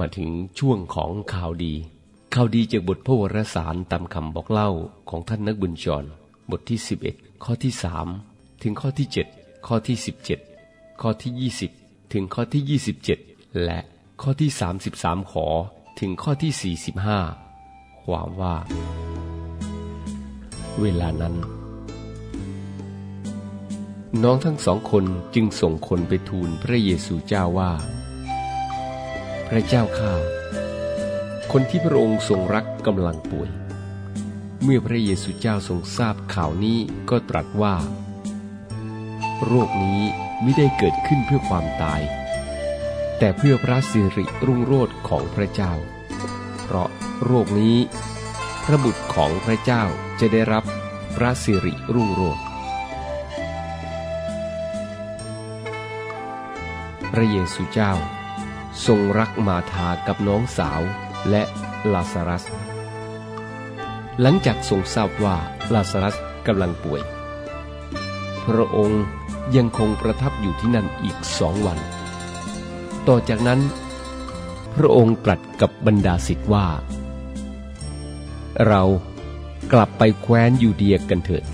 มาถึงช่วงของข่าวดีข่าวดีจากบทพระวรสารตามคำบอกเล่าของท่านนักบุญจร บทที่ 11 ข้อที่3ถึงข้อที่ 7 ข้อที่ 17 ข้อที่ 20 ถึงข้อที่ 27 และข้อที่ 33 ขอถึงข้อที่ 45 ความว่า เวลานั้น น้องทั้งสองคนจึงส่งคนไปทูลพระเยซูเจ้าว่า พระเจ้าข้าคนที่พระองค์ทรงรักกำลังป่วย เมื่อพระเยซูเจ้าทรงทราบข่าวนี้ก็ตรัสว่า โรคนี้ไม่ได้เกิดขึ้นเพื่อความตาย แต่เพื่อพระสิริรุ่งโรจน์ของพระเจ้า เพราะโรคนี้ พระบุตรของพระเจ้าจะได้รับพระสิริรุ่งโรจน์พระเยซูเจ้า ทรงรักมาธากับน้องสาวและลาซารัส หลังจากทรงทราบว่าลาซารัสกำลังป่วย พระองค์ยังคงประทับอยู่ที่นั่นอีกสองวัน ต่อจากนั้น พระองค์ตรัสกับบรรดาศิษย์ว่า เรากลับไปแคว้นยูเดียกันเถิด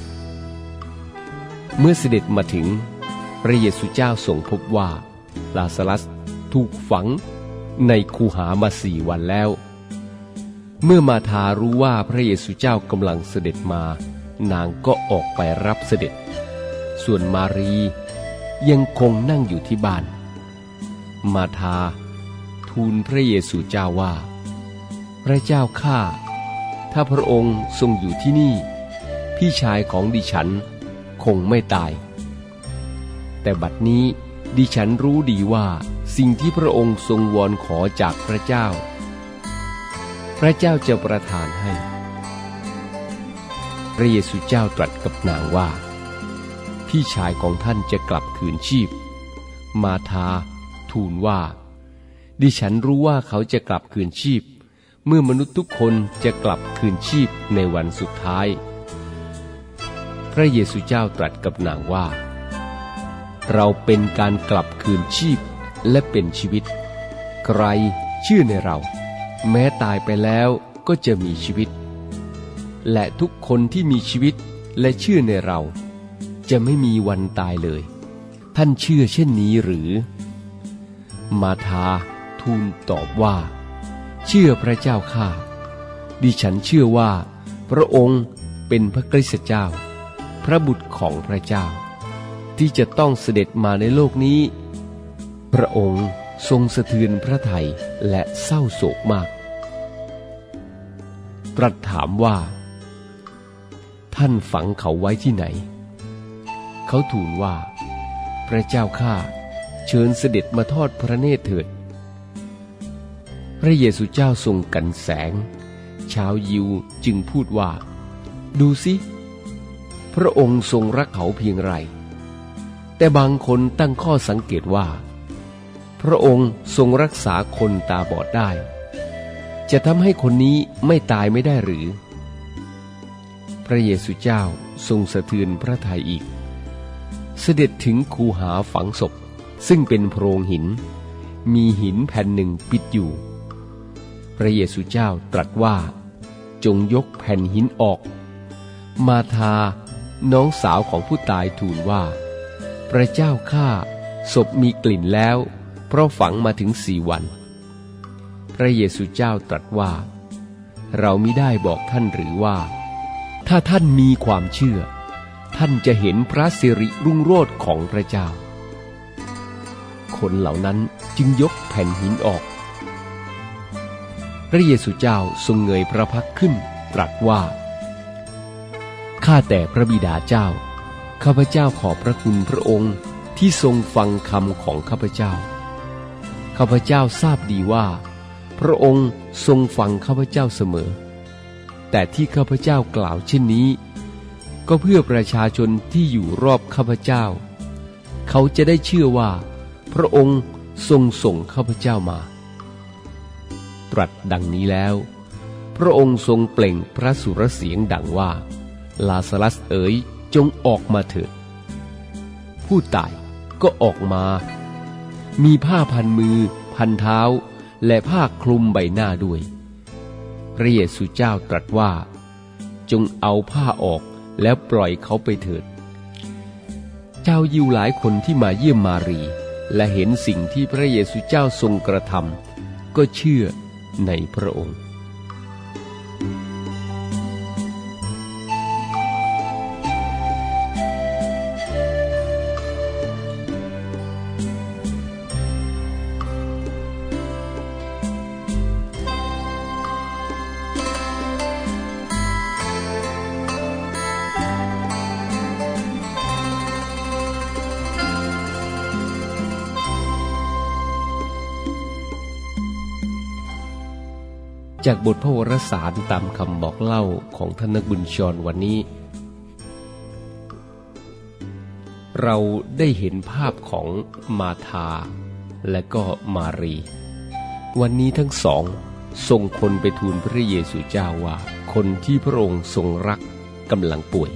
เมื่อเสด็จมาถึงพระเยซูเจ้าทรงพบว่าลาซารัส ถูกฝังในคูหามาสี่วันแล้ว เมื่อมาทารู้ว่าพระเยซูเจ้ากำลังเสด็จมา นางก็ออกไปรับเสด็จ ส่วนมารียังคงนั่งอยู่ที่บ้าน มาทา ทูลพระเยซูเจ้าว่า พระเจ้าข้าถ้าพระองค์ทรงอยู่ที่นี่ พี่ชายของดิฉันคงไม่ตาย แต่บัดนี้ ดิฉันรู้ดีว่าสิ่งที่พระองค์ทรงวอนขอจากพระเจ้า พระเจ้าจะประทานให้ พระเยซูเจ้าตรัสกับนางว่า พี่ชายของท่านจะกลับคืนชีพ มาทา ทูลว่า ดิฉันรู้ว่าเขาจะกลับคืนชีพ เมื่อมนุษย์ทุกคนจะกลับคืนชีพในวันสุดท้าย พระเยซูเจ้าตรัสกับนางว่า เราเป็นการกลับคืนชีพและเป็นชีวิต ใครเชื่อในเรา แม้ตายไปแล้วก็จะมีชีวิต และทุกคนที่มีชีวิตและเชื่อในเรา จะไม่มีวันตายเลย ท่านเชื่อเช่นนี้หรือ มาทาทูลตอบว่า เชื่อพระเจ้าข้าดิฉันเชื่อว่า พระองค์เป็นพระคริสต์เจ้า พระบุตรของพระเจ้า ที่จะต้องเสด็จมาในโลกนี้ พระองค์ทรงสะเทือนพระทัยและเศร้าโศกมาก ตรัสถามว่า ท่านฝังเขาไว้ที่ไหน เขาทูลว่า พระเจ้าข้าเชิญเสด็จมาทอดพระเนตรเถิด พระเยซูเจ้าทรงกันแสง ชาวยิวจึงพูดว่า ดูสิ พระองค์ทรงรักเขาเพียงไร แต่บางคนตั้งข้อสังเกตว่า พระองค์ทรงรักษาคนตาบอดได้ จะทำให้คนนี้ไม่ตายไม่ได้หรือ พระเยซูเจ้าทรงสะเทือนพระทัยอีก เสด็จถึงคูหาฝังศพซึ่งเป็นโพรงหิน มีหินแผ่นหนึ่งปิดอยู่ พระเยซูเจ้าตรัสว่า จงยกแผ่นหินออก มาทาน้องสาวของผู้ตายทูลว่า พระเจ้าข้าศพมีกลิ่นแล้ว เพราะฝังมาถึงสี่วัน พระเยซูเจ้าตรัสว่า เรามิได้บอกท่านหรือว่า ถ้าท่านมีความเชื่อ ท่านจะเห็นพระสิริรุ่งโรจน์ของพระเจ้า คนเหล่านั้นจึงยกแผ่นหินออก พระเยซูเจ้าทรงเงยพระพักขึ้นตรัสว่าข้าแต่พระบิดาเจ้า ข้าพเจ้าขอบพระคุณพระองค์ที่ทรงฟังคำของข้าพเจ้า ข้าพเจ้าทราบดีว่า พระองค์ทรงฟังข้าพเจ้าเสมอ แต่ที่ข้าพเจ้ากล่าวเช่นนี้ ก็เพื่อประชาชนที่อยู่รอบข้าพเจ้า เขาจะได้เชื่อว่า พระองค์ทรงส่งข้าพเจ้ามา ตรัสดังนี้แล้ว พระองค์ทรงเปล่งพระสุรเสียงดังว่า ลาสลัสเอ๋ย จงออกมาเถิด ผู้ตายก็ออกมา มีผ้าพันมือ พันเท้า และผ้าคลุมใบหน้าด้วย พระเยซูเจ้าตรัสว่า จงเอาผ้าออกแล้วปล่อยเขาไปเถิด เจ้ายิวหลายคนที่มาเยี่ยมมารี และเห็นสิ่งที่พระเยซูเจ้าทรงกระทำก็เชื่อในพระองค์ จากบทพระวรสารตามคำบอกเล่าของท่านนักบุญชรวันนี้ เราได้เห็นภาพของมาธาและก็มารี วันนี้ทั้งสองส่งคนไปทูลพระเยซูเจ้าว่า คนที่พระองค์ทรงรักกำลังป่วย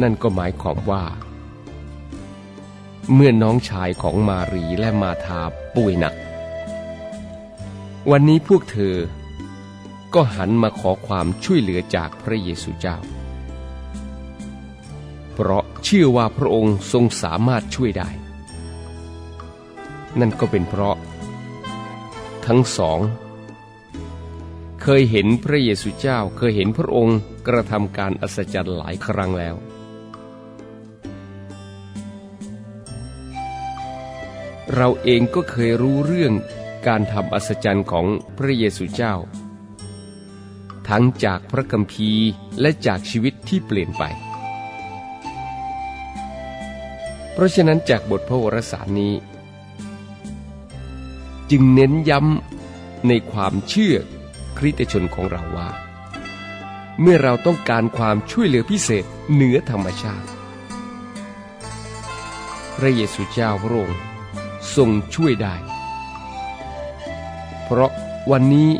นั่นก็หมายความว่า เมื่อน้องชายของมารีและมาธาป่วยหนัก วันนี้พวกเธอ ก็หันมาขอความช่วยเหลือจากพระเยซูเจ้า เพราะเชื่อว่าพระองค์ทรงสามารถช่วยได้ นั่นก็เป็นเพราะ ทั้งสอง เคยเห็นพระเยซูเจ้าเคยเห็นพระองค์กระทำการอัศจรรย์หลายครั้งแล้วเราเองก็เคยรู้เรื่อง การทำอัศจรรย์ของพระเยซูเจ้า ทั้งจากพระคัมภีร์และจากชีวิตที่เปลี่ยนไป เพราะฉะนั้นจากบทพระวรสารนี้ จึงเน้นย้ำในความเชื่อคริสตชนของเราว่า เมื่อเราต้องการความช่วยเหลือพิเศษเหนือธรรมชาติ พระเยซูเจ้าพระองค์ทรงช่วยได้ เพราะวันนี้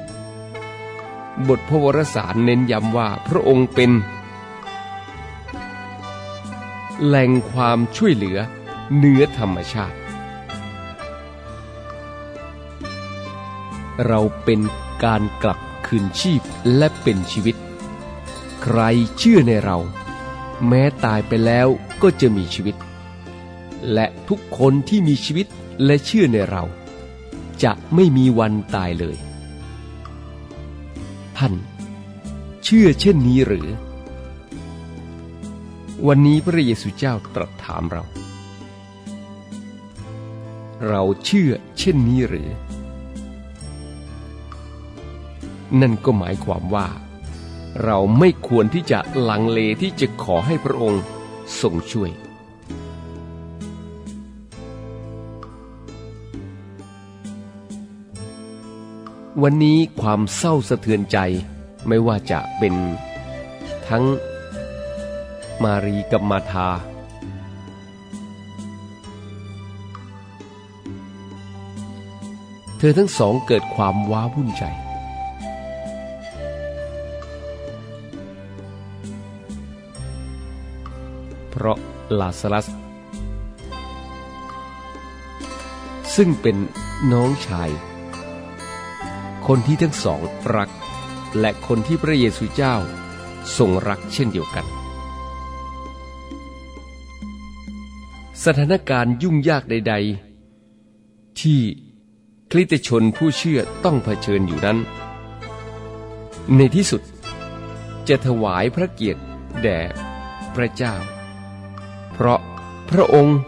บทพระวรสารเน้นย้ำว่าพระองค์เป็น แหล่งความช่วยเหลือเหนือธรรมชาติ เราเป็นการกลับคืนชีพและเป็นชีวิต ใครเชื่อในเรา แม้ตายไปแล้วก็จะมีชีวิต และทุกคนที่มีชีวิตและเชื่อในเรา จะไม่มีวันตายเลย ท่าน เชื่อเช่นนี้หรือ วันนี้พระเยซูเจ้าตรัสถามเรา เราเชื่อเช่นนี้หรือ นั่นก็หมายความว่า เราไม่ควรที่จะลังเลที่จะขอให้พระองค์ทรงช่วย วันนี้ความเศร้าสะเทือนใจไม่ว่าจะเป็น ทั้ง มารีกับมาธาเธอทั้งสองเกิดความว้าวุ่นใจ เพราะลาซารัส ซึ่งเป็นน้องชาย คนที่ทั้งสองรัก และคนที่พระเยซูเจ้าทรงรักเช่นเดียวกัน สถานการณ์ยุ่งยากใด ๆ ที่คริสตชนผู้เชื่อต้องเผชิญอยู่นั้น ในที่สุดจะถวายพระเกียรติแด่พระเจ้า เพราะพระองค์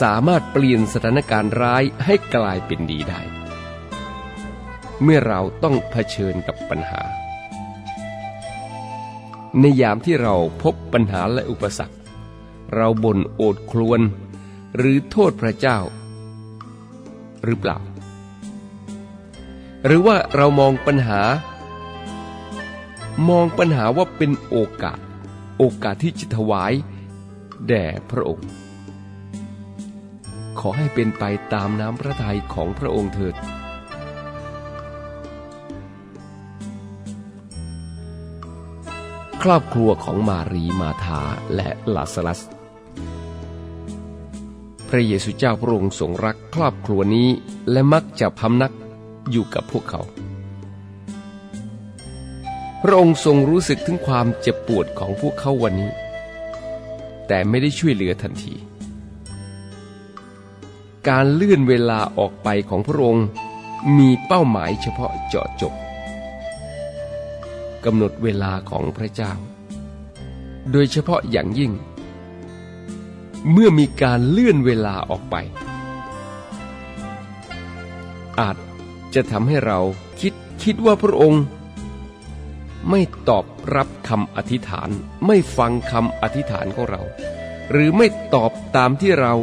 สามารถเปลี่ยนสถานการณ์ร้ายให้กลายเป็นดีได้ เมื่อเราต้องเผชิญกับปัญหา ในยามที่เราพบปัญหาและอุปสรรค เราบ่นโอดครวญหรือโทษพระเจ้า หรือเปล่า หรือว่าเรามองปัญหา มองปัญหาว่าเป็นโอกาส โอกาสที่จะถวาย แด่พระองค์ ขอให้เป็นไปตามน้ำพระทัยของพระองค์เถิด ครอบครัวของมารีมาธาและลาซารัส พระเยซูเจ้าพระองค์ทรงรักครอบครัวนี้และมักจะพำนักอยู่กับพวกเขา พระองค์ทรงรู้สึกถึงความเจ็บปวดของพวกเขาวันนี้ แต่ไม่ได้ช่วยเหลือทันที การเลื่อนเวลาออกไปของพระองค์มีเป้าหมายเฉพาะเจาะจง กำหนดเวลาของพระเจ้า โดยเฉพาะอย่างยิ่ง เมื่อมีการเลื่อนเวลาออกไป อาจจะทำให้เราคิดคิดว่าพระองค์ไม่ตอบรับคำอธิษฐานไม่ฟังคำอธิษฐานของเรา หรือไม่ตอบตามที่เรา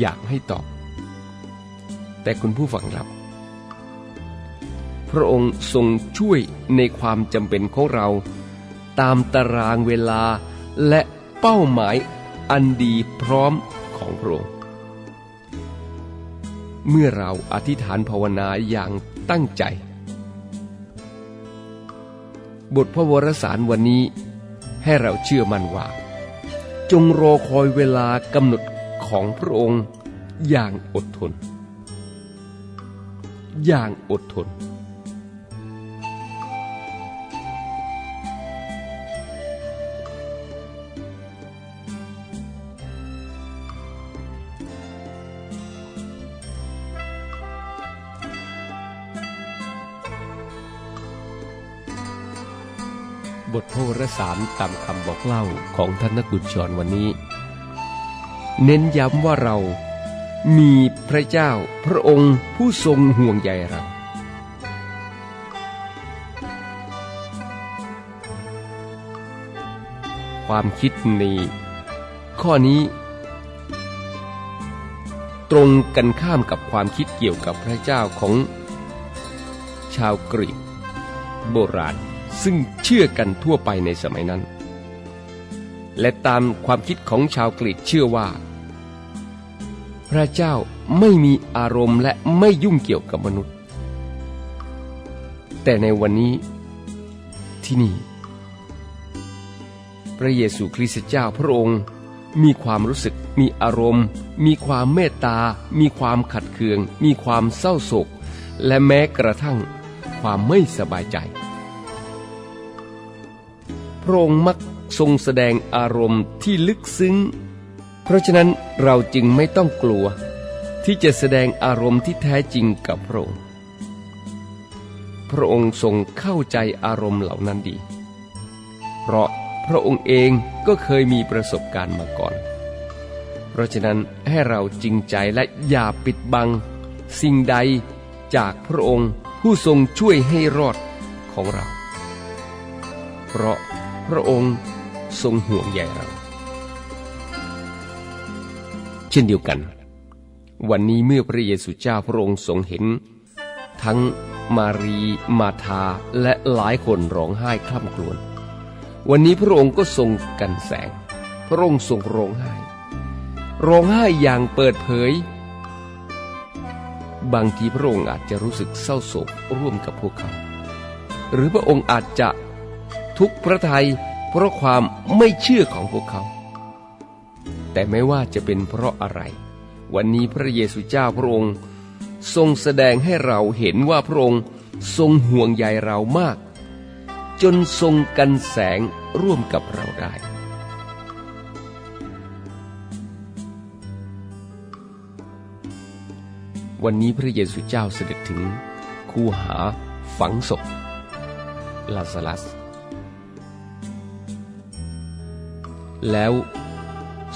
อยากให้ตอบ แต่คุณผู้ฟังครับ ระองค์ทรงช่วยในความจำเป็นของเรา ตามตารางเวลาและเป้าหมายอันดีพร้อมของพระองค์ เมื่อเราอธิษฐานภาวนาอย่างตั้งใจ บทพระวรสารวันนี้ให้เราเชื่อมั่นว่า จงรอคอยเวลากำหนดของพระองค์อย่างอดทน อย่างอดทน บทโพระวรสารตามคำบอกเล่าของท่านนักบุญชรวันนี้ เน้นย้ำว่าเรามีพระเจ้าพระองค์ผู้ทรงห่วงใยเรา ความคิดในข้อนี้ ตรงกันข้ามกับความคิดเกี่ยวกับพระเจ้าของชาวกรีกโบราณ ซึ่งเชื่อกันทั่วไปในสมัยนั้น และตามความคิดของชาวกรีกเชื่อว่า พระเจ้าไม่มีอารมณ์และไม่ยุ่งเกี่ยวกับมนุษย์ แต่ในวันนี้ที่นี่ พระเยซูคริสต์เจ้าพระองค์มีความรู้สึก มีอารมณ์ มีความเมตตา มีความขัดเคือง มีความเศร้าโศก และแม้กระทั่งความไม่สบายใจ พระองค์มักทรงแสดงอารมณ์ที่ลึกซึ้ง เพราะฉะนั้นเราจึงไม่ต้องกลัว ที่จะแสดงอารมณ์ที่แท้จริงกับพระองค์ พระองค์ทรงเข้าใจอารมณ์เหล่านั้นดี เพราะพระองค์เองก็เคยมีประสบการณ์มาก่อน เพราะฉะนั้นให้เราจริงใจและอย่าปิดบัง สิ่งใดจากพระองค์ผู้ทรงช่วยให้รอดของเรา เพราะ พระองค์ทรงห่วงใยเรา เช่นเดียวกัน วันนี้เมื่อพระเยซูเจ้าพระองค์ทรงเห็น ทั้งมารีมาธาและหลายคนร้องไห้คล่ำครวญวันนี้พระองค์ก็ทรงกันแสง พระองค์ทรงร้องไห้ ร้องไห้อย่างเปิดเผย บางทีพระองค์อาจจะรู้สึกเศร้าโศกร่วมกับพวกเขา หรือพระองค์อาจจะ ทุกข์พระทัยเพราะความไม่เชื่อของพวกเขา แต่ไม่ว่าจะเป็นเพราะอะไร วันนี้พระเยซูเจ้าพระองค์ ทรงแสดงให้เราเห็นว่าพระองค์ทรงห่วงใยเรามาก จนทรงกันแสงร่วมกับเราได้วันนี้พระเยซูเจ้าเสด็จถึง คูหาฝังศพลาซาลัส แล้ว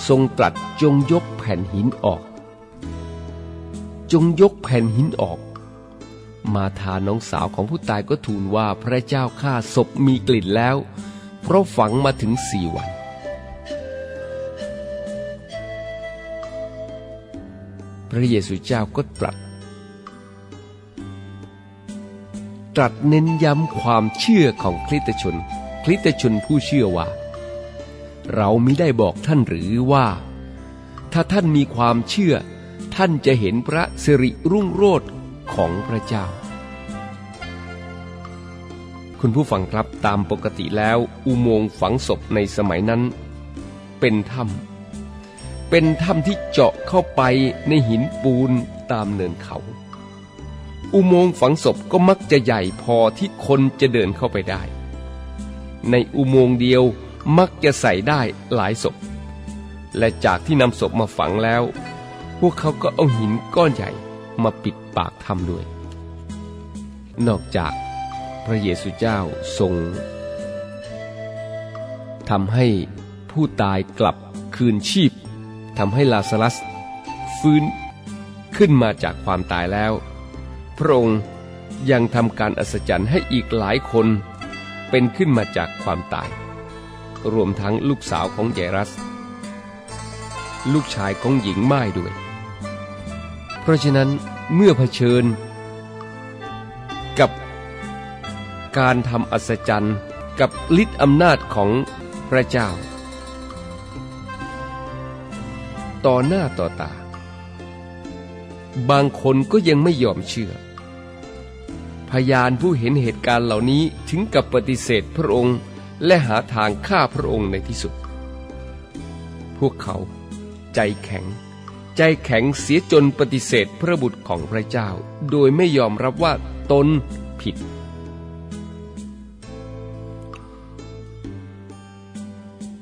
ทรงตรัสจงยกแผ่นหินออก จงยกแผ่นหินออก มาทาน้องสาวของผู้ตายก็ทูลว่าพระเจ้าข้าศพมีกลิ่นแล้ว เพราะฝังมาถึงสี่วัน พระเยซูเจ้าก็ตรัส ตรัสเน้นย้ำความเชื่อของคริสตชน คริสตชนผู้เชื่อว่า เรามิได้บอกท่านหรือว่า ถ้าท่านมีความเชื่อ ท่านจะเห็นพระสิริรุ่งโรจน์ของพระเจ้า คุณผู้ฟังครับตามปกติแล้วอุโมงค์ฝังศพในสมัยนั้น เป็นถ้ำเป็นถ้ำที่เจาะเข้าไปในหินปูนตามเนินเขา อุโมงค์ฝังศพก็มักจะใหญ่พอที่คนจะเดินเข้าไปได้ ในอุโมงค์เดียว มักจะใส่ได้หลายศพ และจากที่นำศพมาฝังแล้ว พวกเขาก็เอาหินก้อนใหญ่มาปิดปากถ้ำด้วย นอกจากพระเยซูเจ้าทรงทำให้ผู้ตายกลับคืนชีพทำให้ลาซารัส ฟื้นขึ้นมาจากความตายแล้ว พระองค์ยังทำการอัศจรรย์ให้อีกหลายคนเป็นขึ้นมาจากความตาย รวมทั้งลูกสาวของเยรัส ลูกชายของหญิงไม้ด้วย เพราะฉะนั้นเมื่อเผชิญ กับการทำอัศจรรย์กับฤทธิอำนาจของพระเจ้า ต่อหน้าต่อตา บางคนก็ยังไม่ยอมเชื่อ พยานผู้เห็นเหตุการณ์เหล่านี้ถึงกับปฏิเสธพระองค์ และหาทางฆ่าพระองค์ในที่สุด พวกเขาใจแข็ง ใจแข็งเสียจนปฏิเสธพระบุตรของพระเจ้า โดยไม่ยอมรับว่าตนผิด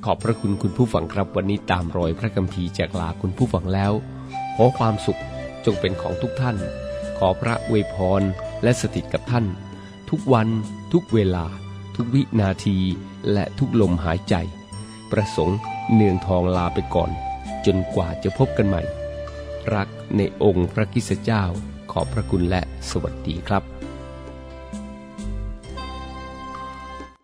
ขอบพระคุณคุณผู้ฟังครับวันนี้ตามรอยพระคัมภีร์จากลาคุณผู้ฟังแล้ว ขอความสุขจงเป็นของทุกท่าน ขอพระอวยพรและสถิตกับท่าน ทุกวันทุกเวลา ทุกวินาทีและทุกลมหายใจ ประสงค์เนืองทองลาไปก่อน จนกว่าจะพบกันใหม่ รักในองค์พระกิสเจ้าขอบพระคุณและสวัสดีครับ